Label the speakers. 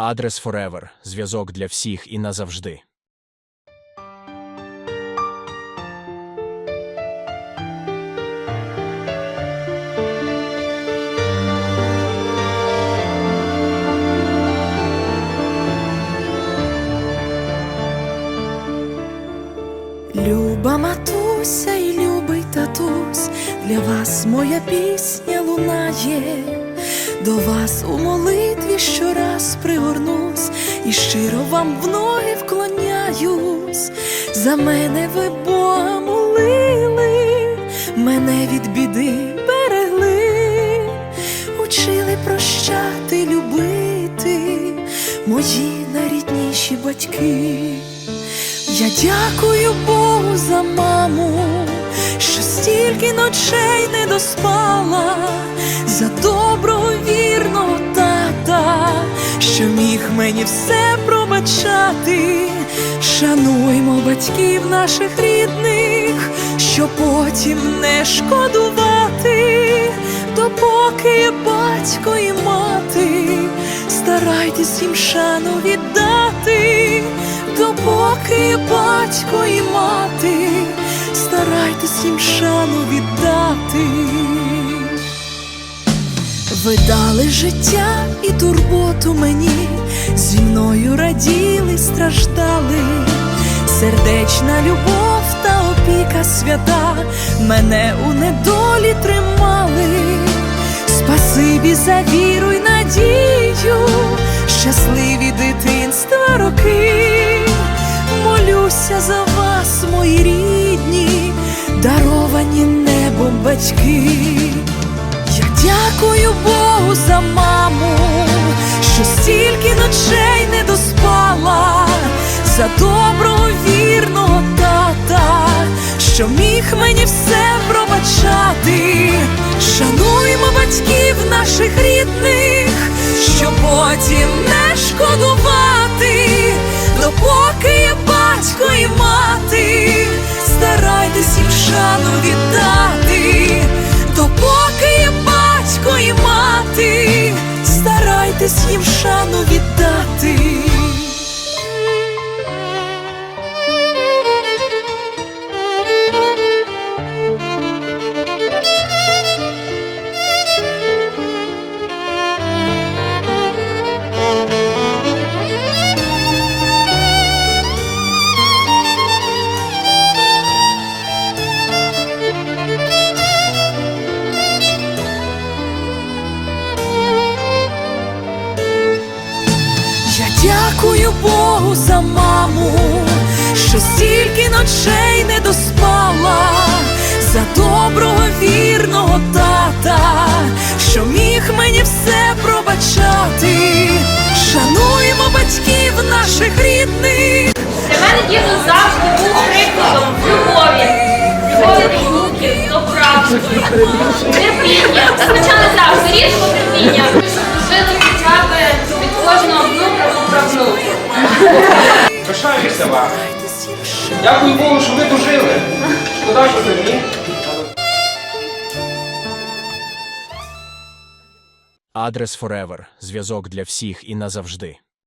Speaker 1: Адрес Forever. Зв'язок для всіх і назавжди.
Speaker 2: Люба матуся і любий татусь, для вас моя пісня лунає, до вас у молитві щораз пригорнусь і щиро вам в ноги вклоняюсь. За мене ви Бога молили, мене від біди берегли, учили прощати, любити мої найрідніші батьки. Я дякую Богу за маму, що стільки ночей не доспала, за доброго тата, що міг мені все пробачати. Шануймо батьків наших рідних, що потім не шкодувати, допоки батько і мати, старайтесь їм шану віддати допоки батько і мати, старайтесь їм шану віддати. Ви дали життя і турботу мені, зі мною раділи, страждали, сердечна любов та опіка свята мене у недолі тримали. Спасибі за віру й надію, щасливі дитинства роки. Молюся за вас, мої рідні, даровані небом батьки. Дякую Богу за маму, що стільки ночей не доспала, за доброго вірного тата, що міг мені все пробачати. Шануймо батьків наших рідних, що потім не шкодувати, допоки є батько і мати, старайтесь їм шану віддати, старайтесь їм шану віддати. Дякую Богу за маму, що стільки ночей не доспала, за доброго вірного тата, що міг мені все пробачати. Шануємо батьків наших рідних.
Speaker 3: Для мене дідо завжди був прикладом любові, любові до внуків, до правди,
Speaker 4: Пишаюся
Speaker 2: шану
Speaker 4: Дякую Богу, що ви дожили. Шкода, що самі.
Speaker 1: Адрес Forever. Зв'язок для всіх і назавжди.